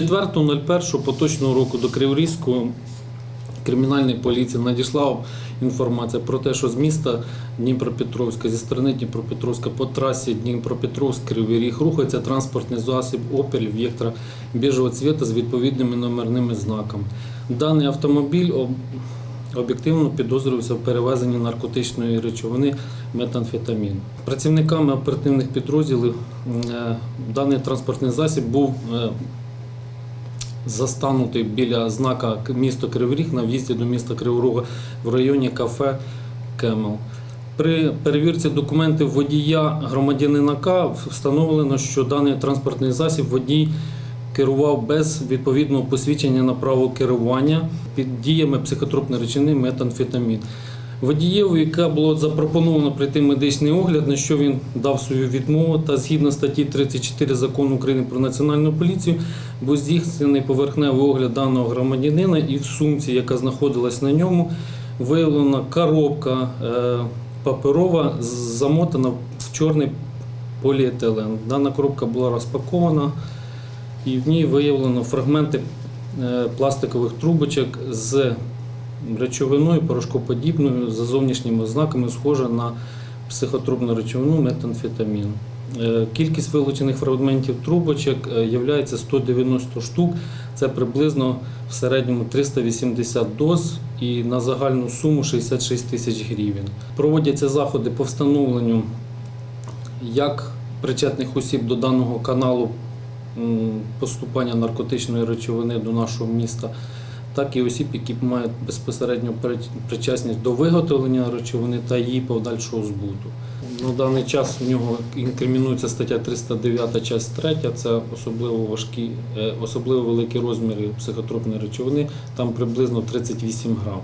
04.01 поточного року до Криворізького кримінальної поліції надійшла інформація про те, що з міста Дніпропетровська, зі сторони Дніпропетровська по трасі Дніпропетровськ-Кривий Ріг рухається транспортний засіб Opel Vectra біжого цвіта з відповідними номерними знаками. Даний автомобіль об'єктивно підозрювався в перевезенні наркотичної речовини метамфетамін. Працівниками оперативних підрозділів е, даний транспортний засіб був е, застанутий біля знака К- місто Кривий Ріг на в'їзді до міста Кривого Рога в районі кафе Кемел. При перевірці документів водія громадянина К встановлено, що даний транспортний засіб водій керував без відповідного посвідчення на право керування під діями психотропної речовини метамфетамін. Водієву, яка було запропоновано пройти медичний огляд, на що він дав свою відмову, та згідно статті 34 закону України про національну поліцію, був здійснений поверхневий огляд даного громадянина, і в сумці, яка знаходилась на ньому, виявлена коробка е, паперова, замотана в чорний поліетилен. Дана коробка була розпакована, і в ній виявлено фрагменти е, пластикових трубочок з речовиною порошкоподібною за зовнішніми ознаками, схожа на психотропну речовину метамфетамін. Е, Кількість вилучених фрагментів трубочок є 190 штук. Це приблизно в середньому 380 доз і на загальну суму 66 тисяч гривень. Проводяться заходи по встановленню як причетних осіб до даного каналу поступання наркотичної речовини до нашого міста, так і осіб, які мають безпосередньо причасність до виготовлення речовини та її подальшого збуту. На даний час в нього інкримінується стаття 309 часть 3, це особливо важкі, е, особливо великі розміри психотропної речовини, там приблизно 38 грам.